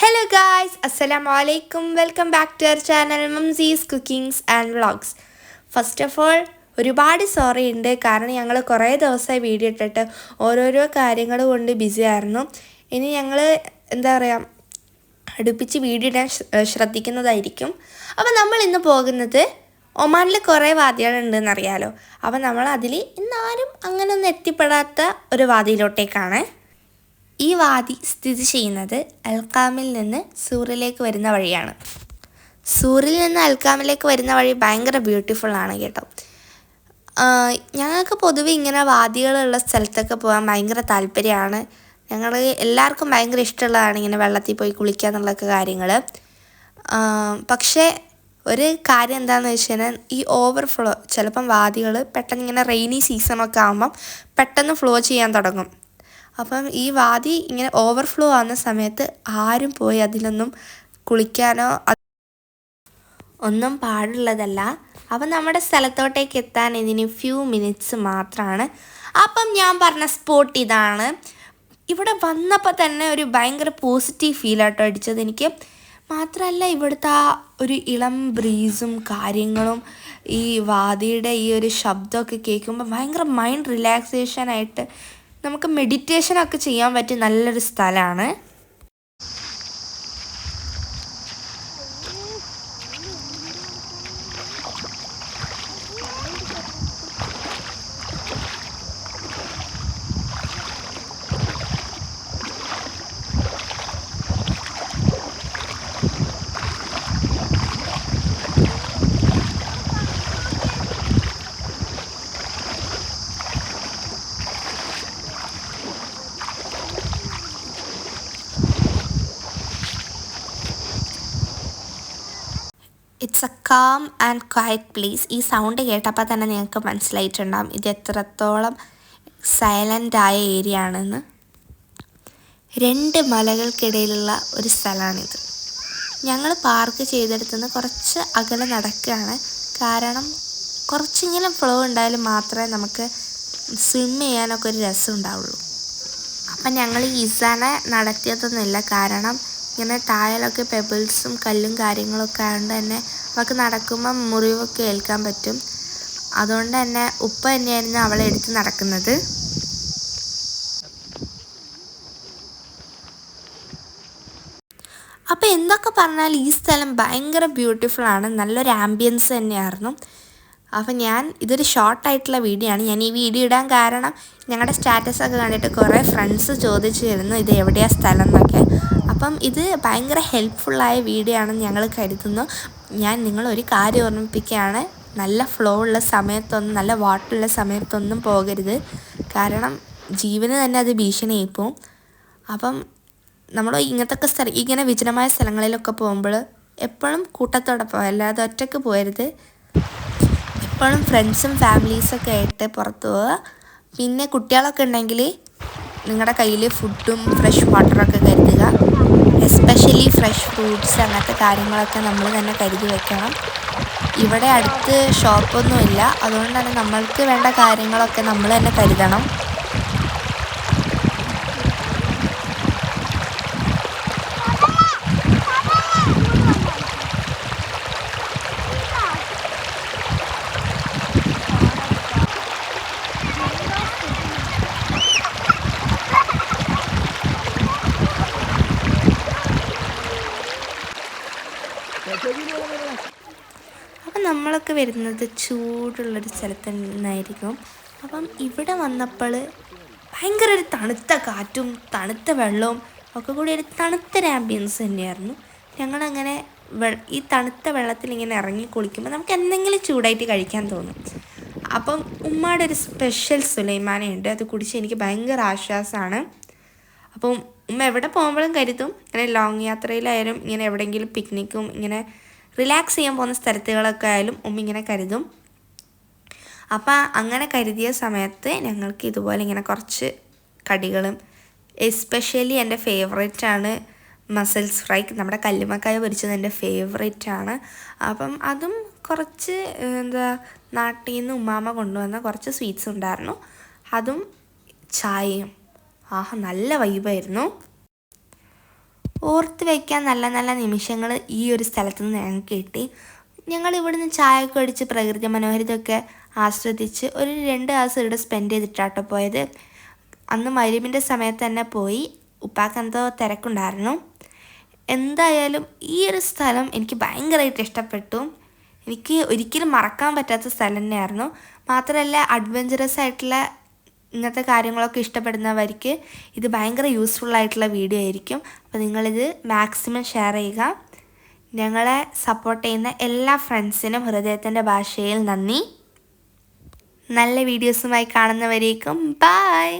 Hello guys അസ്സലാമു അലൈക്കും welcome back to our channel mumsies cookings and vlogs first of all ഒരുപാട് sorry ഉണ്ട്. കാരണം ഞങ്ങൾ കുറേ ദിവസമായി വീഡിയോ ഇട്ടിട്ട് ഓരോരോ കാര്യങ്ങൾ കൊണ്ട് ബിസി ആയിരുന്നു. ഇനി ഞങ്ങൾ എന്താ പറയുക അടുപ്പിച്ച് വീഡിയോ ഇടാൻ ശ്രദ്ധിക്കുന്നതായിരിക്കും. അപ്പോൾ നമ്മൾ ഇന്ന് പോകുന്നത് ഒമാനിൽ കുറേ വാദികളുണ്ടെന്ന് അറിയാലോ അപ്പോൾ നമ്മൾ അതിൽ ഇന്നാരും അങ്ങനെ ഒന്നും എത്തിപ്പെടാത്ത ഒരു വാദിയിലോട്ടേക്കാണ്. ഈ വാദി സ്ഥിതി ചെയ്യുന്നത് അൽക്കാമിൽ നിന്ന് സൂറിലേക്ക് വരുന്ന വഴിയാണ്. സൂറിൽ നിന്ന് അൽക്കാമിലേക്ക് വരുന്ന വഴി ഭയങ്കര ബ്യൂട്ടിഫുൾ ആണ് കേട്ടോ. ഞങ്ങൾക്ക് പൊതുവെ ഇങ്ങനെ വാദികളുള്ള സ്ഥലത്തൊക്കെ പോകാൻ ഭയങ്കര താല്പര്യമാണ്. ഞങ്ങൾ എല്ലാവർക്കും ഭയങ്കര ഇഷ്ടമുള്ളതാണ് ഇങ്ങനെ വെള്ളത്തിൽ പോയി കുളിക്കുക എന്നുള്ളൊക്കെ കാര്യങ്ങൾ പക്ഷേ ഒരു കാര്യം എന്താണെന്ന് വെച്ച് കഴിഞ്ഞാൽ ഈ ഓവർഫ്ലോ ചിലപ്പം വാദികൾ പെട്ടെന്ന് ഇങ്ങനെ റെയിനി സീസണൊക്കെ ആകുമ്പം പെട്ടെന്ന് ഫ്ലോ ചെയ്യാൻ തുടങ്ങും. അപ്പം ഈ വാതി ഇങ്ങനെ ഓവർഫ്ലോ ആവുന്ന സമയത്ത് ആരും പോയി അതിലൊന്നും കുളിക്കാനോ ഒന്നും പാടുള്ളതല്ല. അപ്പം നമ്മുടെ സ്ഥലത്തോട്ടേക്ക് എത്താൻ ഇതിന് ഫ്യൂ മിനിറ്റ്സ് മാത്രമാണ് അപ്പം ഞാൻ പറഞ്ഞ സ്പോട്ട് ഇതാണ്. ഇവിടെ വന്നപ്പോൾ തന്നെ ഒരു ഭയങ്കര പോസിറ്റീവ് ഫീൽ ആട്ടോ അടിച്ചത് എനിക്ക്. മാത്രമല്ല ഇവിടുത്തെ ആ ഒരു ഇളം ബ്രീസും കാര്യങ്ങളും ഈ വാദിയുടെ ഈ ഒരു ശബ്ദമൊക്കെ കേൾക്കുമ്പോൾ ഭയങ്കര മൈൻഡ് റിലാക്സേഷൻ ആയിട്ട് നമുക്ക് മെഡിറ്റേഷനൊക്കെ ചെയ്യാൻ പറ്റിയ നല്ലൊരു സ്ഥലമാണ്. It's a calm and quiet place ഈ സൗണ്ട് കേട്ടപ്പോൾ തന്നെ നിങ്ങൾക്ക് മനസ്സിലായിട്ടുണ്ടാകും ഇത് എത്രത്തോളം സൈലന്റ് ആയ ഏരിയ ആണെന്ന്. രണ്ട് മലകൾക്കിടയിലുള്ള ഒരു സ്ഥലമാണിത്. ഞങ്ങൾ പാർക്ക് ചെയ്തെടുത്തുനിന്ന് കുറച്ച് അകലെ നടക്കുകയാണ്. കാരണം കുറച്ചെങ്കിലും ഫ്ലോ ഉണ്ടായാലും മാത്രമേ നമുക്ക് സ്വിം ചെയ്യാനൊക്കെ ഒരു രസം ഉണ്ടാവുള്ളൂ. അപ്പം ഞങ്ങൾ ഇസാനെ നടത്തിയതൊന്നുമില്ല. കാരണം ഇങ്ങനെ താഴെയൊക്കെ പെബിൾസും കല്ലും കാര്യങ്ങളൊക്കെ ആയതുകൊണ്ട് തന്നെ നമുക്ക് നടക്കുമ്പം മുറിവൊക്കെ ഏൽക്കാൻ പറ്റും. അതുകൊണ്ട് തന്നെ ഉപ്പ തന്നെയായിരുന്നു അവളെ എടുത്ത് നടക്കുന്നത്. അപ്പോൾ എന്തൊക്കെ പറഞ്ഞാൽ ഈ സ്ഥലം ഭയങ്കര ബ്യൂട്ടിഫുൾ ആണ്. നല്ലൊരു ആംബിയൻസ് തന്നെയായിരുന്നു. അപ്പം ഞാൻ ഇതൊരു ഷോർട്ടായിട്ടുള്ള വീഡിയോ ആണ്. ഞാൻ ഈ വീഡിയോ ഇടാൻ കാരണം ഞങ്ങളുടെ സ്റ്റാറ്റസൊക്കെ കണ്ടിട്ട് കുറേ ഫ്രണ്ട്സ് ചോദിച്ചിരുന്നു ഇത് എവിടെയാണ് സ്ഥലം എന്നൊക്കെ. അപ്പം ഇത് ഭയങ്കര ഹെൽപ്ഫുള്ളായ വീഡിയോ ആണെന്ന് ഞങ്ങൾ കരുതുന്നു. ഞാൻ നിങ്ങളൊരു കാര്യം ഓർമ്മിപ്പിക്കുകയാണ്. നല്ല ഫ്ലോ ഉള്ള സമയത്തൊന്നും നല്ല വാട്ടറുള്ള സമയത്തൊന്നും പോകരുത്. കാരണം ജീവന് തന്നെ അത് ഭീഷണിയായിപ്പോവും അപ്പം നമ്മൾ ഇങ്ങനത്തെ സ്ഥലം ഇങ്ങനെ വിജനമായ സ്ഥലങ്ങളിലൊക്കെ പോകുമ്പോൾ എപ്പോഴും കൂട്ടത്തോടെ പോകാം അല്ലാതെ ഒറ്റയ്ക്ക് പോകരുത്. എപ്പോഴും ഫ്രണ്ട്സും ഫാമിലീസൊക്കെ ആയിട്ട് പുറത്ത് പോവുക. പിന്നെ കുട്ടികളൊക്കെ ഉണ്ടെങ്കിൽ നിങ്ങളുടെ കയ്യിൽ ഫുഡും ഫ്രഷ് വാട്ടറൊക്കെ കരുതുക. എസ്പെഷ്യലി ഫ്രഷ് ഫ്രൂട്ട്സ് അങ്ങനത്തെ കാര്യങ്ങളൊക്കെ നമ്മൾ തന്നെ കരുതി വെക്കണം. ഇവിടെ അടുത്ത് ഷോപ്പൊന്നുമില്ല അതുകൊണ്ട് തന്നെ നമ്മൾക്ക് വേണ്ട കാര്യങ്ങളൊക്കെ നമ്മൾ തന്നെ കരുതണം അപ്പം നമ്മളൊക്കെ വരുന്നത് ചൂടുള്ളൊരു സ്ഥലത്ത് നിന്നായിരിക്കും അപ്പം ഇവിടെ വന്നപ്പോൾ ഭയങ്കര ഒരു തണുത്ത കാറ്റും തണുത്ത വെള്ളവും ഒക്കെ കൂടി ഒരു തണുത്തൊരു ആംബിയൻസ് തന്നെയായിരുന്നു. ഞങ്ങളങ്ങനെ ഈ തണുത്ത വെള്ളത്തിൽ ഇങ്ങനെ ഇറങ്ങി കുളിക്കുമ്പോൾ നമുക്ക് എന്തെങ്കിലും ചൂടായിട്ട് കഴിക്കാൻ തോന്നും. അപ്പം ഉമ്മയുടെ ഒരു സ്പെഷ്യൽ സുലൈമാനയുണ്ട് അത് കുടിച്ച് എനിക്ക് ഭയങ്കര ആശ്വാസമാണ്. അപ്പം ഉമ്മ എവിടെ പോകുമ്പോഴും കരുതും. ഇങ്ങനെ ലോങ് യാത്രയിലായാലും ഇങ്ങനെ എവിടെയെങ്കിലും പിക്നിക്കും ഇങ്ങനെ റിലാക്സ് ചെയ്യാൻ പോകുന്ന സ്ഥലത്തുകളൊക്കെ ആയാലും ഉമ്മ ഇങ്ങനെ കരുതും. അപ്പം അങ്ങനെ കരുതിയ സമയത്ത് ഞങ്ങൾക്ക് ഇതുപോലെ ഇങ്ങനെ കുറച്ച് കടികളും എസ്പെഷ്യലി എന്റെ ഫേവറേറ്റ് ആണ് മസിൽസ് ഫ്രൈ നമ്മുടെ കല്ലുമക്കായ പൊരിച്ചത് എന്റെ ഫേവറേറ്റ് ആണ്. അപ്പം അതും കുറച്ച് എന്താ നാട്ടിൽ നിന്ന് ഉമ്മാമ കൊണ്ടുവന്ന കുറച്ച് സ്വീറ്റ്സ് ഉണ്ടായിരുന്നു. അതും ചായയും. ആഹ് നല്ല വൈബായിരുന്നു ഓർത്ത് വയ്ക്കാൻ നല്ല നല്ല നിമിഷങ്ങൾ ഈ ഒരു സ്ഥലത്ത് നിന്ന് ഞങ്ങൾക്ക് കിട്ടി. ഞങ്ങൾ ഇവിടുന്ന് ചായയൊക്കെ അടിച്ച് പ്രകൃതി മനോഹരിതൊക്കെ ആസ്വദിച്ച് ഒരു രണ്ട് ദിവസം ഇവിടെ സ്പെൻഡ് ചെയ്തിട്ടാട്ടോ പോയത്. അന്ന് മരുമിന്റെ സമയത്ത് തന്നെ പോയി. ഉപ്പാക്ക് എന്തോ തിരക്കുണ്ടായിരുന്നു. എന്തായാലും ഈ ഒരു സ്ഥലം എനിക്ക് ഭയങ്കരമായിട്ട് ഇഷ്ടപ്പെട്ടു. എനിക്ക് ഒരിക്കലും മറക്കാൻ പറ്റാത്ത സ്ഥലം തന്നെയായിരുന്നു. മാത്രമല്ല അഡ്വഞ്ചറസ് ആയിട്ടുള്ള ഇങ്ങനത്തെ കാര്യങ്ങളൊക്കെ ഇഷ്ടപ്പെടുന്നവർക്ക് ഇത് ഭയങ്കര യൂസ്ഫുൾ ആയിട്ടുള്ള വീഡിയോ ആയിരിക്കും. അപ്പോൾ നിങ്ങളിത് മാക്സിമം ഷെയർ ചെയ്യുക. ഞങ്ങളെ സപ്പോർട്ട് ചെയ്യുന്ന എല്ലാ ഫ്രണ്ട്സിനും ഹൃദയത്തിന്റെ ഭാഷയിൽ നന്ദി. നല്ല വീഡിയോസുമായി കാണുന്നവരേക്കും ബായ്